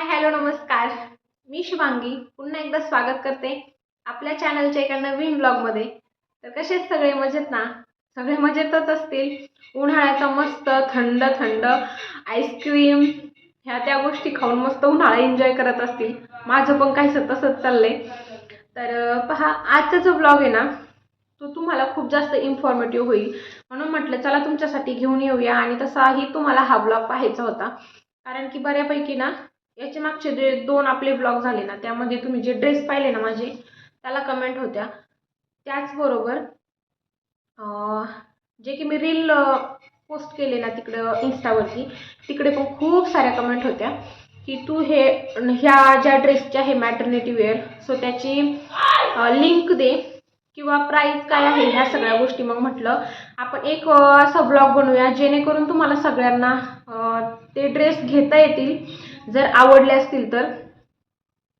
Hi hello नमस्कार. मी शुभांगी. पुन्हा एकदा स्वागत करते आपल्या चॅनलच्या एका नवीन ब्लॉगमध्ये. तर कसेच सगळे? मजेत ना? सगळे मजेतच असतील? उन्हाळ्याचा मस्त थंड थंड आईस्क्रीम ह्या त्या गोष्टी खाऊन मस्त उन्हाळा एन्जॉय करत असतील. माझं पण काहीसं तसंच चाललंय. तर पहा आजचा जो ब्लॉग आहे ना तो तुम्हाला खूप जास्त इन्फॉर्मेटिव्ह होईल. म्हणून म्हटलं चला तुमच्यासाठी घेऊन येऊया. आणि तसाही तुम्हाला हा ब्लॉग पाहायचा होता. कारण की बऱ्यापैकी ना याच्या मागचे जे दोन आपले ब्लॉग झाले ना त्यामध्ये तुम्ही जे ड्रेस पाहिले ना माझे त्याला कमेंट होत्या. त्याचबरोबर जे की मी रील पोस्ट केले ना तिकडं इन्स्टावरती तिकडे पण खूप साऱ्या कमेंट होत्या की तू हे ह्या ज्या ड्रेसच्या आहे मॅटर्निटी वेअर सो त्याची लिंक दे किंवा प्राईस काय आहे ह्या सगळ्या गोष्टी. मग म्हटलं आपण एक असा ब्लॉग बनवूया जेणेकरून तुम्हाला सगळ्यांना ते ड्रेस घेता येतील. जर आवडले असतील तर.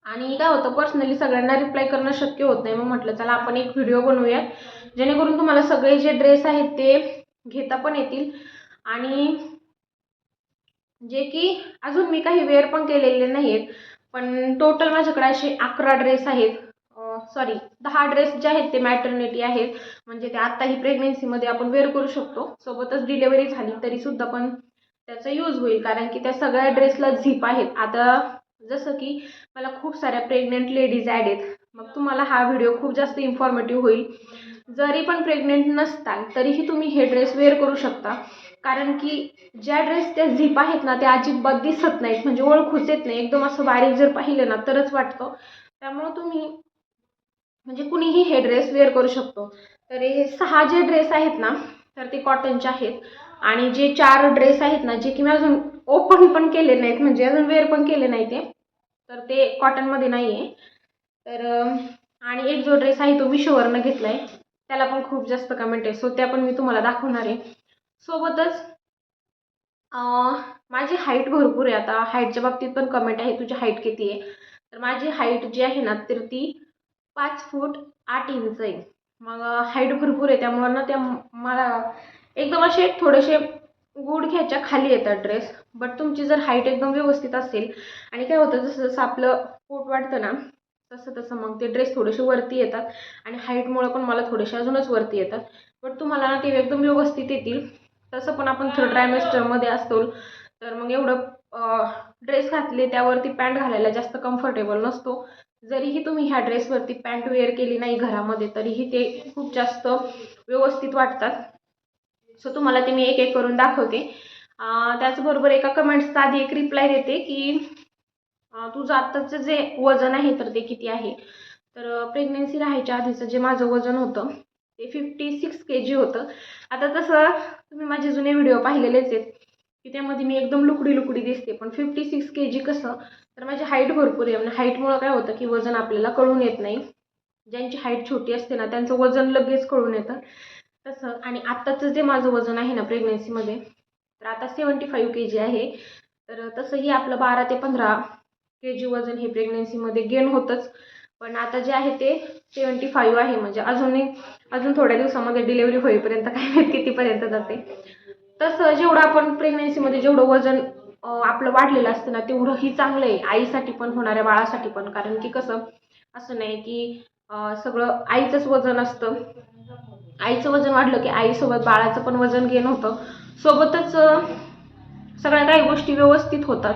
आणि काय होतं पर्सनली सगळ्यांना रिप्लाय करणं शक्य होत नाही. मग म्हटलं चला आपण एक व्हिडिओ बनवूया. जेणेकरून तुम्हाला सगळे जे ड्रेस आहेत ते घेता पण येतील. आणि जे की अजून मी काही वेअर पण केलेले नाही आहेत पण टोटल माझ्याकडे असे अकरा ड्रेस आहेत. सॉरी दहा ड्रेस जे आहेत ते मॅटर्निटी आहेत. म्हणजे ते आत्ताही प्रेग्नेन्सीमध्ये आपण वेअर करू शकतो. सोबतच डिलेवरी झाली तरीसुद्धा पण त्याचा यूज होईल. कारण की त्या सगळ्या ड्रेसला झिप आहेत. आता जसं की मला खूप साऱ्या प्रेग्नेंट लेडीज ॲड आहेत. मग तुम्हाला हा व्हिडिओ खूप जास्त इन्फॉर्मेटिव्ह होईल. जरी पण प्रेग्नेंट नसताल तरीही तुम्ही हे ड्रेस वेअर करू शकता. कारण की ज्या ड्रेस त्या झिप आहेत ना त्या अजिबात दिसत नाहीत. म्हणजे ओळखूच येत नाही. एकदम असं बारीक जर पाहिलं ना तरच वाटतं. त्यामुळं तुम्ही म्हणजे कुणीही हे ड्रेस वेअर करू शकतो. तर हे सहा जे ड्रेस आहेत ना तर ते कॉटनचे आहेत. आणि जे चार ड्रेस आहेत ना जे की मी अजून ओपन पण केले नाहीत म्हणजे अजून वेअर पण केले नाही ते तर ते कॉटनमध्ये नाही आहे तर आणि एक जो ड्रेस आहे तो मिशोवरनं घेतला आहे त्याला पण खूप जास्त कमेंट आहे. सो त्या पण मी तुम्हाला दाखवणार आहे. सोबतच माझी हाईट भरपूर आहे. आता हाईटच्या बाबतीत पण कमेंट आहे तुझी हाईट किती आहे? तर माझी हाईट जी आहे ना तर ती पाच फूट आठ इंच आहे. मग हाईट भरपूर आहे. त्यामुळं ना त्या मला एकदम असे थोडेसे गुडघ्याच्या खाली येतात ड्रेस बट तुमची जर हाईट एकदम व्यवस्थित असेल आणि काय होतं जसं जसं आपलं पोट वाढतं ना तसं तसं मग ते ड्रेस थोडेसे वरती येतात आणि हाईटमुळं पण मला थोडेसे अजूनच वरती येतात. बट तुम्हाला ना ते एकदम व्यवस्थित येतील. तसं पण आपण थर्ड ट्रायमेस्टरमध्ये असतो तर मग एवढं ड्रेस घातले त्यावरती पॅन्ट घालायला जास्त कम्फर्टेबल नसतो. जरीही तुम्ही ह्या ड्रेसवरती पॅन्ट वेअर केली नाही घरामध्ये तरीही ते खूप जास्त व्यवस्थित वाटतात. सो तुम्हाला ते मी एक एक करून दाखवते. त्याचबरोबर एका कमेंट्सचा आधी एक रिप्लाय देते की तुझं आत्ताचं जे वजन आहे तर ते किती आहे? तर प्रेग्नेन्सी राहायच्या आधीचं जे माझं वजन होतं ते फिफ्टी सिक्स के जी होतं. आता तसं तुम्ही माझे जुने व्हिडिओ पाहिलेलेच आहेत की त्यामध्ये मी एकदम लुकडी लुकडी दिसते. पण फिफ्टी सिक्स के जी कसं? तर माझी हाईट भरपूर आहे. म्हणजे हाईटमुळं काय होतं की वजन आपल्याला कळून येत नाही. ज्यांची हाईट छोटी असते ना त्यांचं वजन लगेच कळून येतं. तसं. आणि आत्ताचं जे माझं वजन आहे ना प्रेग्नेन्सीमध्ये तर आता सेवन्टी फाईव्ह के जी आहे. तर तसंही आपलं बारा ते पंधरा के जी वजन हे प्रेग्नेन्सीमध्ये गेन होतंच. पण आता जे आहे ते सेवन्टी फाईव्ह आहे. म्हणजे अजूनही अजून थोड्या दिवसामध्ये डिलेवरी होईपर्यंत काय माहीत कितीपर्यंत जाते. तसं जेवढं आपण प्रेग्नेन्सीमध्ये जेवढं वजन आपलं वाढलेलं असतं ना तेवढंही चांगलं आहे. आईसाठी पण होणाऱ्या बाळासाठी पण. कारण की कसं असं नाही की सगळं आईचंच वजन असतं. आईचं वजन वाढलं की आईसोबत बाळाचं पण वजन गेन होतं. सोबतच सगळ्या काही गोष्टी व्यवस्थित होतात.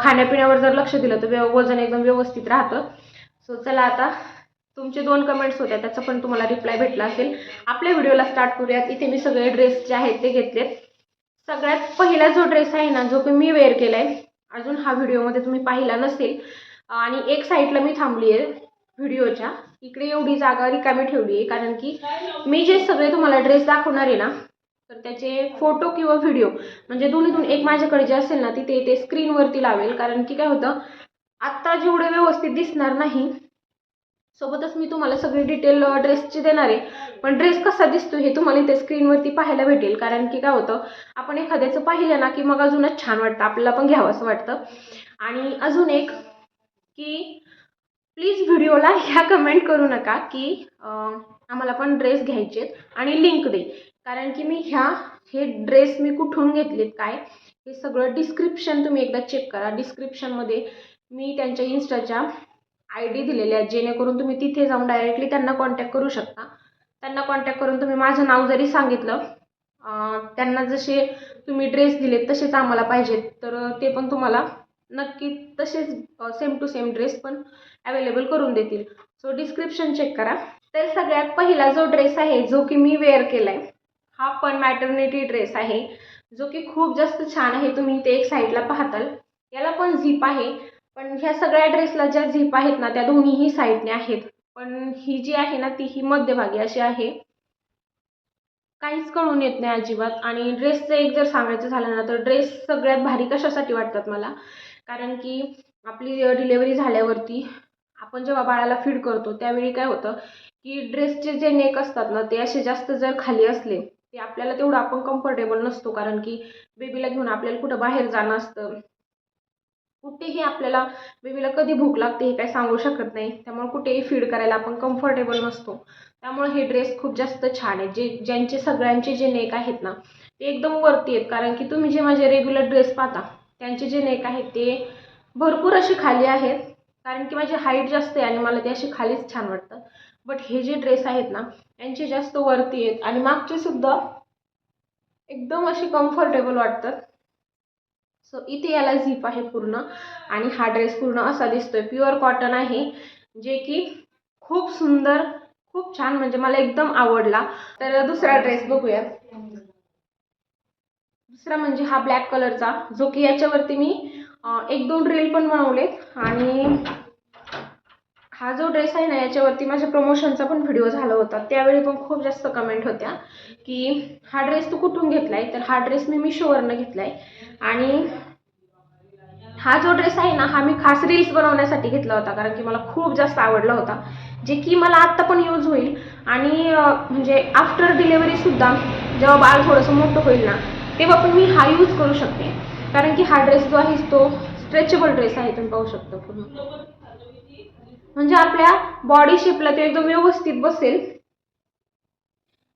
खाण्यापिण्यावर जर लक्ष दिलं तर वजन एकदम व्यवस्थित राहतं. सो चला आता तुमचे दोन कमेंट्स होत्या त्याचा पण तुम्हाला रिप्लाय भेटला असेल. आपल्या व्हिडिओला स्टार्ट करूयात. इथे मी सगळे ड्रेस जे आहेत ते घेतलेत. सगळ्यात पहिला जो ड्रेस आहे ना जो की मी वेअर केला आहे अजून हा व्हिडिओमध्ये तुम्ही पाहिला नसेल. आणि एक साईडला मी थांबली आहे व्हिडिओच्या इकडे एवढी जागा रिकामी ठेवली आहे कारण की मी जे सगळे तुम्हाला ड्रेस दाखवणार आहे ना तर त्याचे फोटो किंवा व्हिडिओ म्हणजे दोन्हीतून एक माझ्याकडे जे असेल ना तिथे ते स्क्रीनवरती लावेल. कारण की काय होतं आत्ता जेवढे व्यवस्थित दिसणार नाही सोबतच मी तुम्हाला सगळी डिटेल ड्रेसची देणार आहे. पण ड्रेस कसा दिसतो हे तुम्हाला इथे स्क्रीनवरती पाहायला भेटेल. कारण की काय होतं आपण एखाद्याचं पाहिलं ना की मग अजूनच छान वाटतं. आपल्याला पण घ्यावं असं वाटतं. आणि अजून एक की प्लीज व्हिडिओला ह्या कमेंट करू नका की आम्हाला पण ड्रेस घ्यायचे आणि लिंक दे. कारण की मी ह्या हे ड्रेस मी कुठून घेतलेत काय हे सगळं डिस्क्रिप्शन तुम्ही एकदा चेक करा. डिस्क्रिप्शनमध्ये मी त्यांच्या इन्स्टाच्या आय डी दिलेल्या आहेत जेणेकरून तुम्ही तिथे जाऊन डायरेक्टली त्यांना कॉन्टॅक्ट करू शकता. त्यांना कॉन्टॅक्ट करून तुम्ही माझं नाव जरी सांगितलं त्यांना जसे तुम्ही ड्रेस दिलेत तसेच आम्हाला पाहिजेत. तर ते पण तुम्हाला नक्की तसेच सेम टू सेम ड्रेस पण अवेलेबल करून देतील. सो डिस्क्रिप्शन चेक करा. तर सगळ्यात पहिला जो ड्रेस आहे जो की मी वेअर केला आहे हा पण मॅटर्निटी ड्रेस आहे. जो की खूप जास्त छान आहे तुम्ही ते एक साईडला पाहताल. याला पण झीप आहे पण ह्या सगळ्या ड्रेसला ज्या झीप आहेत ना त्या दोन्हीही साईडने आहेत. पण ही जी आहे ना ती ही मध्यभागी अशी आहे. काहीच कळून येत नाही अजिबात. आणि ड्रेसचं एक जर सांगायचं झालं ना तर ड्रेस सगळ्यात भारी कशासाठी वाटतात मला? कारण की आपली डिलेवरी झाल्यावरती आपण जेव्हा बाळाला फीड करतो त्यावेळी काय होतं की ड्रेसचे जे नेक असतात ना ते असे जास्त जर खाली असले ते आपल्याला तेवढं आपण कम्फर्टेबल नसतो. कारण की बेबीला घेऊन आपल्याला कुठं बाहेर जाणं असतं. कुठेही आपल्याला बेबीला कधी भूक लागते हे काही सांगू शकत नाही. त्यामुळे कुठेही फीड करायला आपण कम्फर्टेबल नसतो. त्यामुळे हे ड्रेस खूप जास्त छान आहे. जे ज्यांचे सगळ्यांचे जे नेक आहेत ना ते एकदम वरती आहेत. कारण की तुम्ही जे माझे रेग्युलर ड्रेस पाहता त्यांचे जे नेक आहेत ते भरपूर असे खाली आहेत. कारण की माझी हाईट जास्त आहे आणि मला ते असे खालीच छान वाटतं. बट हे जे ड्रेस आहेत ना यांचे जास्त वरती आहेत आणि मागचे सुद्धा एकदम असे कम्फर्टेबल वाटतात. सो इथे याला झीप आहे पूर्ण आणि हा ड्रेस पूर्ण असा दिसतोय. प्युअर कॉटन आहे जे की खूप सुंदर खूप छान म्हणजे मला एकदम आवडला. तर दुसरा ड्रेस बघूया. दुसरा म्हणजे हा ब्लॅक कलरचा जो की याच्यावरती मी एक दोन रील पण बनवलेत. आणि हा जो ड्रेस आहे ना याच्यावरती माझ्या प्रमोशनचा पण व्हिडिओ झाला होता. त्यावेळी पण खूप जास्त कमेंट होत्या की हा ड्रेस तू कुठून घेतला आहे तर हा ड्रेस मी मिशोवरनं घेतला आहे आणि हा जो ड्रेस आहे ना हा मी खास रील्स बनवण्यासाठी घेतला होता कारण की मला खूप जास्त आवडला होता. जे की मला आत्ता पण यूज होईल. आणि म्हणजे आफ्टर डिलेवरीसुद्धा जेव्हा बाळ थोडंसं मोठं होईल ना तेव्हा पण मी हा यूज करू शकते. कारण की हा ड्रेस जो आहे तो स्ट्रेचेबल ड्रेस आहे तुम्ही पाहू शकता पूर्ण. म्हणजे आपल्या बॉडी शेपला तो एकदम व्यवस्थित बसेल.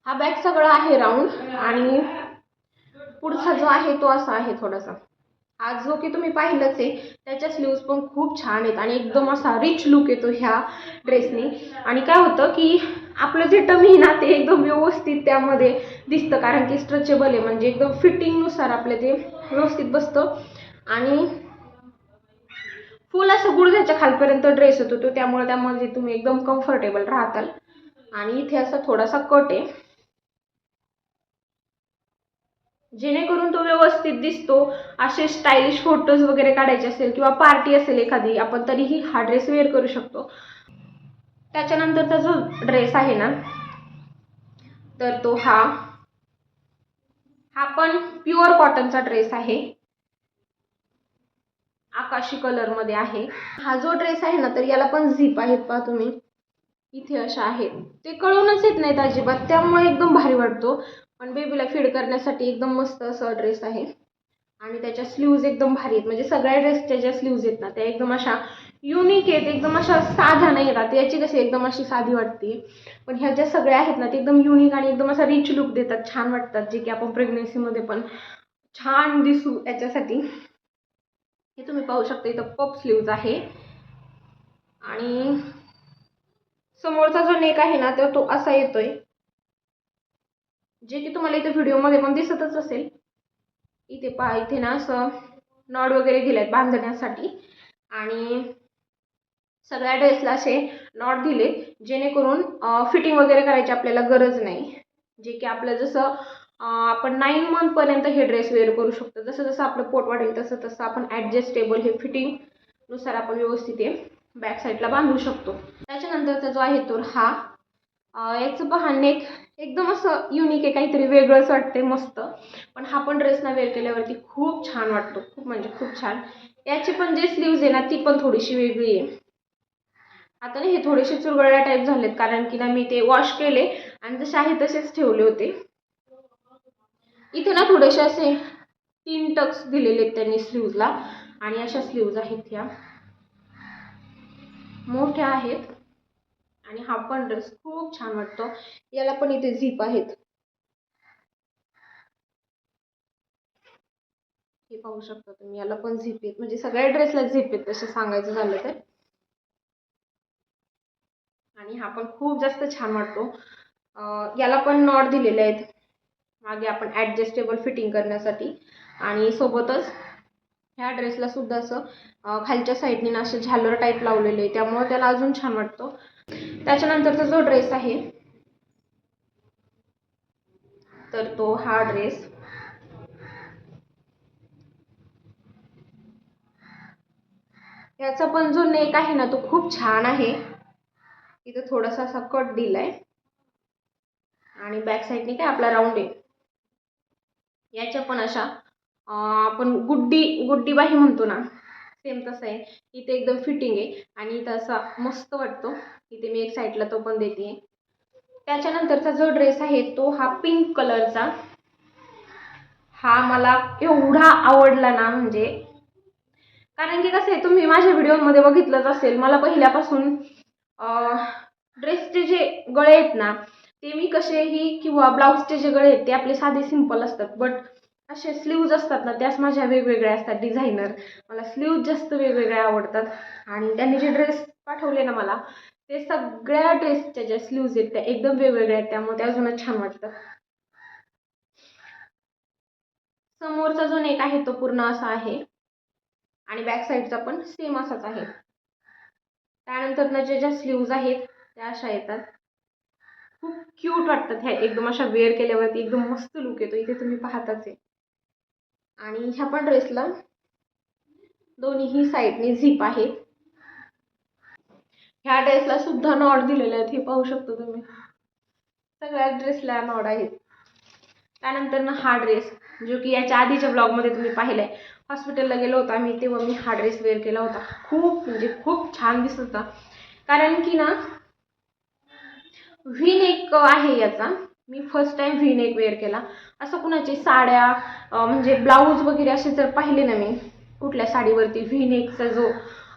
हा बॅग सगळा आहे राऊंड आणि पुढचा जो आहे तो असा आहे थोडासा. आज जो की तुम्ही पाहिलंच आहे त्याच्या स्लीव्ज पण खूप छान आहेत आणि एकदम असा रिच लुक येतो ह्या ड्रेसने आणि काय होतं की आपलं जे टमी ना ते एकदम व्यवस्थित त्यामध्ये दिसतं कारण की स्ट्रेचेबल आहे म्हणजे एकदम फिटिंगनुसार आपलं ते व्यवस्थित बसतं. आणि फुल असं गुडघ्याच्या खालपर्यंत ड्रेस होतो तो त्यामुळे त्यामध्ये तुम्ही एकदम कम्फर्टेबल राहताल. आणि इथे असा थोडासा कट आहे. जेणेकरून तो व्यवस्थित दिसतो. असे स्टाईलिश फोटोज वगैरे काढायचे असेल किंवा पार्टी असेल एखादी आपण तरीही हा ड्रेस वेअर करू शकतो. त्याच्यानंतरचा जो ड्रेस आहे ना तर तो हा हा पण प्युअर कॉटनचा ड्रेस आहे. आकाशी कलरमध्ये आहे. हा जो ड्रेस आहे ना तर याला पण झीप आहेत पहा तुम्ही. इथे अशा आहेत. ते कळूनच येत नाहीत अजिबात. त्यामुळे एकदम भारी वाटतो. पण बेबीला फीड करण्यासाठी एकदम मस्त असा ड्रेस आहे. आणि त्याच्या स्लीव्ज एकदम भारी आहेत. म्हणजे सगळ्या ड्रेसच्या ज्या स्लीव्ज आहेत ना त्या एकदम अशा युनिक आहेत. एकदम अशा साध्या नाही येतात याची कशी एकदम अशी साधी वाटते. पण ह्या ज्या सगळ्या आहेत ना ते एकदम युनिक आणि एकदम असा रिच लुक देतात. छान वाटतात. जे की आपण प्रेग्नेन्सीमध्ये पण छान दिसू याच्यासाठी. हे तुम्ही पाहू शकता इथं पप स्लीव्ज आहे. आणि समोरचा जो नेक आहे ना तर तो असा येतोय. जे की तुम्हाला इथे व्हिडिओमध्ये पण दिसतच असेल. इथे पहा इथे ना असं नॉड वगैरे दिलेत बांधण्यासाठी. आणि सगळ्या ड्रेसला असे नॉट दिले जेणेकरून फिटिंग वगैरे करायची आपल्याला गरज नाही. जे की आपलं जसं आपण नाईन मंथपर्यंत हे ड्रेस वेअर करू शकतो. जसं जसं आपलं पोट वाढेल तसं तसं आपण ॲडजस्टेबल हे फिटिंगनुसार आपण व्यवस्थित हे बॅक साईडला बांधू शकतो. त्याच्यानंतरचा जो आहे तो हा याचं पहा एक एकदम असं युनिक आहे काहीतरी वेगळंच वाटते मस्त. पण हा पण ड्रेस ना वेअर केल्यावरती खूप छान वाटतो. खूप म्हणजे खूप छान. याची पण जे स्लीव्ज आहे ना ती पण थोडीशी वेगळी आहे. आता ना हे थोडेसे चुरगळ्या टाईप झालेत कारण की ना मी ते वॉश केले आणि जसे आहे तसेच ठेवले होते. इथे ना थोडेसे असे तीन टक्स दिलेले आहेत त्यांनी स्लीव्जला आणि अशा स्लीव्ज आहेत ह्या. मोठ्या आहेत. आणि हा पण ड्रेस खूप छान वाटतो. याला पण इथे झीप आहेत. हे पाहू शकता तुम्ही याला पण झिप येत म्हणजे सगळ्या ड्रेसला झिप येत तसं सांगायचं झालं तर. आणि हा पण खूप जास्त छान वाटतो. याला पण नॉट दिलेले आहेत. मागे आपण ॲडजस्टेबल फिटिंग करण्यासाठी. आणि सोबतच ह्या ड्रेसला सुद्धा असं खालच्या साईडने ना असं झालर टाईप लावलेलं आहे. त्यामुळे त्याला अजून छान वाटतो. त्याच्यानंतरचा जो ड्रेस आहे तर तो हा ड्रेस याचा पण जो नेक आहे ना तो खूप छान आहे. इथं थोडासा असा कट दिलाय. आणि बॅक साईडने काय आपला राऊंड आहे. याच्या पण अशा आपण गुड्डी गुड्डी बाही म्हणतो ना सेम तसं आहे. इथे एकदम फिटिंग आहे आणि इथं असा मस्त वाटतो. इथे मी एक साईडला तो पण देते. त्याच्यानंतरचा जो ड्रेस आहे तो हा पिंक कलरचा हा मला एवढा आवडला ना म्हणजे कारण की कसं आहे तुम्ही माझ्या व्हिडिओमध्ये बघितलंच असेल मला पहिल्यापासून ड्रेसचे जे गळे आहेत ना ते मी कसेही किंवा ब्लाऊजचे जे गळे आहेत ते आपले साधे सिंपल असतात. बट असे स्लीव्ज असतात ना त्याच माझ्या वेगवेगळ्या असतात डिझायनर मला स्लीव्ज जास्त वेगवेगळ्या आवडतात. आणि त्यांनी जे ड्रेस पाठवले ना मला ते सगळ्या ड्रेसच्या ज्या स्लीव्ज आहेत त्या एकदम वेगवेगळ्या आहेत. त्यामुळे ते अजूनच छान वाटतं. समोरचा जो नेक आहे तो पूर्ण असा आहे. आणि बॅक साईडचा पण सेम असाच आहे. त्यानंतर ना ज्या ज्या स्लीव्ज आहेत त्या अशा येतात. खूप क्यूट वाटतात ह्या. एकदम अशा वेअर केल्यावरती एकदम मस्त लुक येतो. इथे तुम्ही पाहताच आहे. आणि ह्या पण ड्रेसला दोन्हीही साईडने झिप आहे ह्या ड्रेसला सुद्धा नॉड दिलेले आहेत हे पाहू शकतो तुम्ही. सगळ्या ड्रेसला नॉड आहेत. त्यानंतर ना हा ड्रेस जो की याच्या आधीच्या ब्लॉगमध्ये तुम्ही पाहिलाय. हॉस्पिटलला गेलो होता मी तेव्हा मी हा ड्रेस वेअर केला होता. खूप म्हणजे खूप छान दिसत होता. कारण की ना व्ही नेक आहे याचा. मी first time V neck wear केला. असं कुणाची साड्या म्हणजे ब्लाऊज वगैरे असे जर पाहिले ना मी कुठल्या साडीवरती व्ही नेकचा जो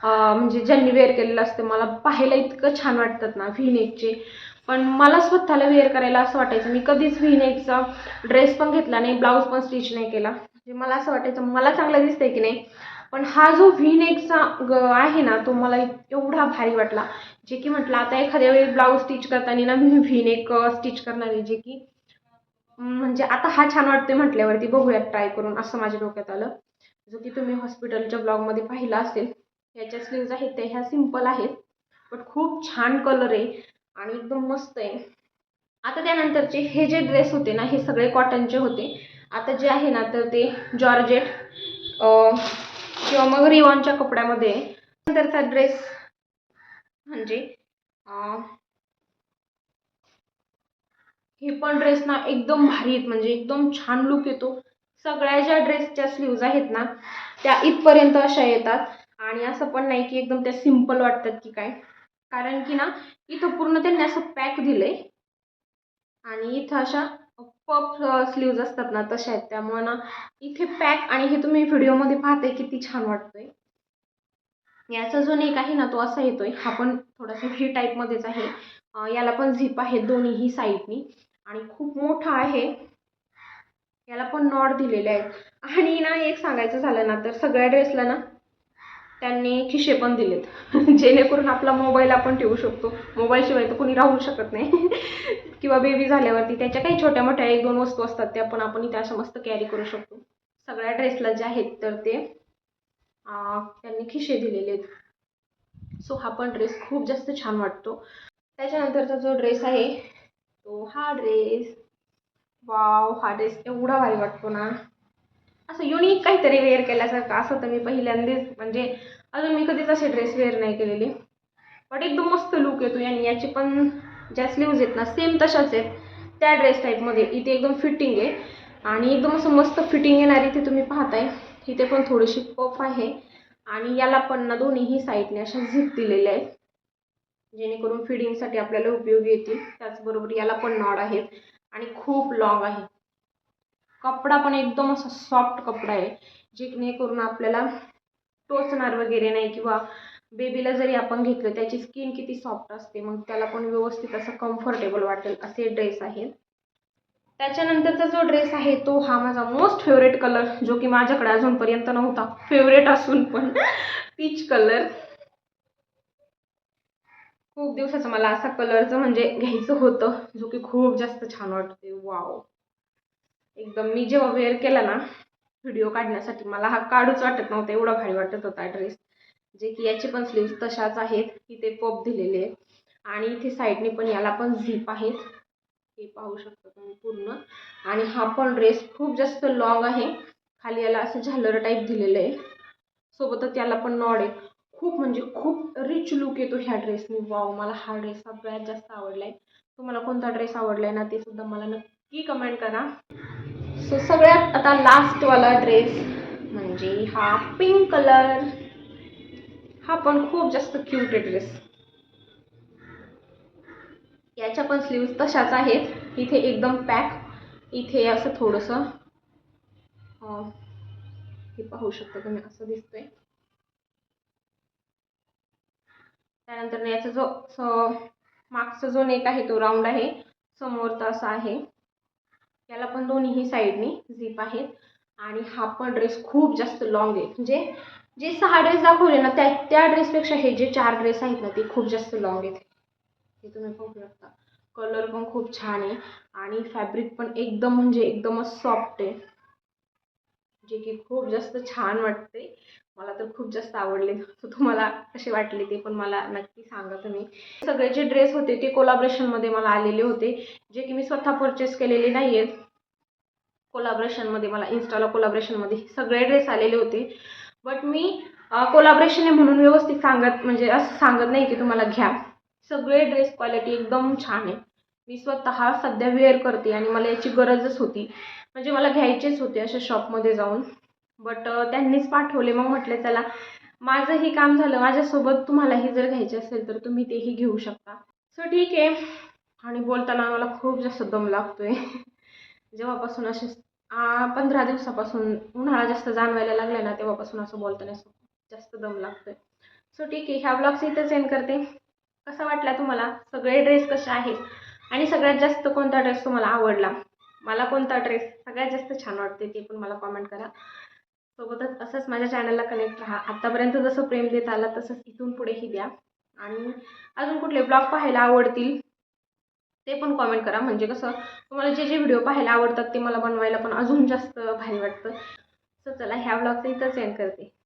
म्हणजे ज्यांनी वेअर केलेलं असतं मला पाहायला इतकं छान वाटतात ना व्ही नेकचे पण मला स्वतःला वेअर करायला असं वाटायचं मी कधीच व्ही नेकचा ड्रेस पण घेतला नाही ब्लाऊज पण स्टिच नाही केला. म्हणजे मला असं वाटायचं मला चांगलं दिसतंय की नाही. पण हा जो व्ही नेकचा ग आहे ना तो मला एवढा भारी वाटला. जे की म्हटलं आता एखाद्या वेळी ब्लाऊज स्टिच करताना ना मी व्ही स्टिच करणार आहे जे की म्हणजे आता हा छान वाटतोय म्हटल्यावरती बघूयात ट्राय करून असं माझ्या डोक्यात आलं. जो की तुम्ही हॉस्पिटलच्या ब्लॉगमध्ये पाहिला असेल ह्याच्या स्लीव्ज आहेत त्या ह्या सिंपल आहेत बट खूप छान कलर आहे आणि एकदम मस्त आहे. आता त्यानंतरचे हे जे ड्रेस होते ना हे सगळे कॉटनचे होते. आता जे आहे ना तर ते जॉर्जेट किंवा मग रिवॉनच्या कपड्यामध्ये नंतरचा ड्रेस म्हणजे हे पण ड्रेस ना एकदम भारी आहेत. म्हणजे एकदम छान लुक येतो. सगळ्या ज्या ड्रेसच्या स्लीव्ज आहेत ना त्या इथपर्यंत अशा येतात. आणि असं पण नाही की एकदम त्या सिंपल वाटतात की काय. कारण की ना इथं पूर्ण त्यांनी असं पॅक दिलंय. आणि इथं अशा पप स्लीव्ज असतात ना तशा आहेत. त्यामुळे ना इथे पॅक आणि हे तुम्ही व्हिडिओमध्ये पाहताय किती छान वाटतंय. याचा जो नेक आहे ना तो असा येतोय. हा पण थोडासा व्ही टाईपमध्येच आहे. याला पण झिप आहे दोन्हीही साईडनी आणि खूप मोठा आहे. याला पण नॉट दिलेले आहेत. आणि ना एक सांगायचं झालं ना तर सगळ्या ड्रेसला ना त्यांनी खिशे पण दिलेत. जेणेकरून आपला मोबाईल आपण ठेवू शकतो. मोबाईलशिवाय तर कोणी राहू शकत नाही. किंवा बेबी झाल्यावरती त्याच्या काही छोट्या मोठ्या एक दोन वस्तू असतात त्या पण आपण इथे अशा मस्त कॅरी करू शकतो. सगळ्या ड्रेसला जे आहेत तर ते. त्यांनी खिशे दिलेले आहेत. सो हा पण ड्रेस खूप जास्त छान वाटतो. त्याच्यानंतरचा जो ड्रेस आहे तो हा ड्रेस वाव हा ड्रेस एवढा भारी वाटतो ना. असं युनिक काहीतरी वेअर केल्यासारखं असं तर मी पहिल्यांदाच म्हणजे अजून मी कधीच असे ड्रेस वेअर नाही केलेले. बट एकदम मस्त लुक येतो आणि याचे पण ज्या स्लीव्ज आहेत ना सेम तशाच आहेत. त्या ड्रेस टाईपमध्ये इथे एकदम फिटिंग आहे. आणि एकदम असं मस्त फिटिंग येणार इथे तुम्ही पाहताय. इथे पण थोडीशी पफ आहे. आणि याला पण ना दोन्हीही साईडने अशा झिप दिलेल्या आहेत. जेणेकरून फिडिंगसाठी आपल्याला उपयोगी येतील. त्याचबरोबर याला पण नॉड आहेत. आणि खूप लॉंग आहे. कपडा पण एकदम असा सॉफ्ट कपडा आहे. जेणेकरून आपल्याला टोचणार वगैरे नाही किंवा बेबीला जरी आपण घेतलं त्याची स्किन किती सॉफ्ट असते मग त्याला पण व्यवस्थित असं कम्फर्टेबल वाटेल असे ड्रेस आहेत. त्याच्यानंतरचा जो ड्रेस आहे तो हा माझा मोस्ट फेवरेट कलर जो की माझ्याकडे अजूनपर्यंत नव्हता. फेवरेट असून पण. पीच कलर खूप दिवसाचं मला असा कलरचं म्हणजे घ्यायचं होतं जो की खूप जास्त छान वाटते वाव एकदम मी जेव्हा वेअर केला ना व्हिडिओ काढण्यासाठी मला हा काढूच वाटत नव्हता एवढा भारी वाटत होता ड्रेस जे की याचे पण स्लीव्स तशाच आहेत इथे पप दिलेले आहेत. आणि इथे साईडने पण याला पण झीप आहेत. हे पाहू शकता तुम्ही पूर्ण. आणि हा पण ड्रेस खूप जास्त लॉंग आहे. खाली याला असं झालर टाईप दिलेलं आहे. सोबतच याला पण नॉड आहे. खूप म्हणजे खूप रिच लुक येतो ह्या ड्रेसने वाव मला हा ड्रेस सगळ्यात जास्त आवडला आहे तुम्हाला कोणता ड्रेस आवडला आहे ना ते सुद्धा मला नक्की कमेंट करा. सो सगळ्यात आता लास्टवाला ड्रेस म्हणजे हा पिंक कलर हा पण खूप जास्त क्यूट आहे ड्रेस याच्या पण स्लीव्ज तशाच आहेत. इथे एकदम पॅक इथे असं थोडंसं हे पाहू शकता तुम्ही असं दिसतंय. त्यानंतर याचा जो स- मागचा जो नेक आहे तो राऊंड आहे. समोरचा असा आहे. याला पण दोन्हीही साईडनी झीप आहेत. आणि हा पण ड्रेस खूप जास्त लॉंग आहे. म्हणजे जे सहा ड्रेस दाखवले ना त्या त्या ड्रेसपेक्षा हे जे चार ड्रेस आहेत ना ते खूप जास्त लॉंग आहेत. हे तुम्ही पाहू शकता. कलर पण खूप छान आहे आणि फॅब्रिक पण एकदम म्हणजे एकदमच सॉफ्ट आहे. जे की खूप जास्त छान वाटते. मला तर खूप जास्त आवडले. तर तुम्हाला कसे वाटले ते पण मला नक्की सांगा तुम्ही. सगळे जे ड्रेस होते ते कोलाब्रेशनमध्ये मला आलेले होते. जे की मी स्वतः परचेस केलेले नाही आहेत कोलाब्रेशनमध्ये मला इन्स्टाला कोलाब्रेशनमध्ये सगळे ड्रेस आलेले होते. बट मी कोलाब्रेशन आहे म्हणून व्यवस्थित सांगत म्हणजे असं सांगत नाही की तुम्हाला घ्या. सगळे ड्रेस क्वालिटी एकदम छान आहे मी स्वतः सध्या वेअर करते आणि मला याची गरजच होती. म्हणजे मला घ्यायचेच होते अशा शॉपमध्ये जाऊन. बट त्यांनीच पाठवले. मग म्हटलं चला माझंही काम झालं. माझ्यासोबत तुम्हालाही जर घ्यायचे असेल तर तुम्ही तेही घेऊ शकता. सो ठीक आहे. आणि बोलताना मला खूप जास्त दम लागतोय. जेव्हापासून असे पंधरा दिवसापासून उन्हाळा जास्त जाणवायला लागला ना तेव्हापासून असं बोलताना जास्त दम लागतोय. सो ठीक आहे. ह्या ब्लॉग्स इथं सेंड करते. कसा वाटला तुम्हाला? सगळे ड्रेस कसे आहेत? आणि सगळ्यात जास्त कोणता ड्रेस तुम्हाला आवडला? मला कोणता ड्रेस सगळ्यात जास्त छान वाटते ते पण मला कॉमेंट करा. सोबतच असंच माझ्या चॅनलला कनेक्ट राहा. आत्तापर्यंत जसं प्रेम देत आला तसंच इथून पुढेही द्या. आणि अजून कुठले ब्लॉग पाहायला आवडतील ते पण कॉमेंट करा. म्हणजे कसं तुम्हाला जे जे व्हिडिओ पाहायला आवडतात ते मला बनवायला पण अजून जास्त भारी वाटतं. सो चला ह्या ब्लॉगचं इथंच एंड करते.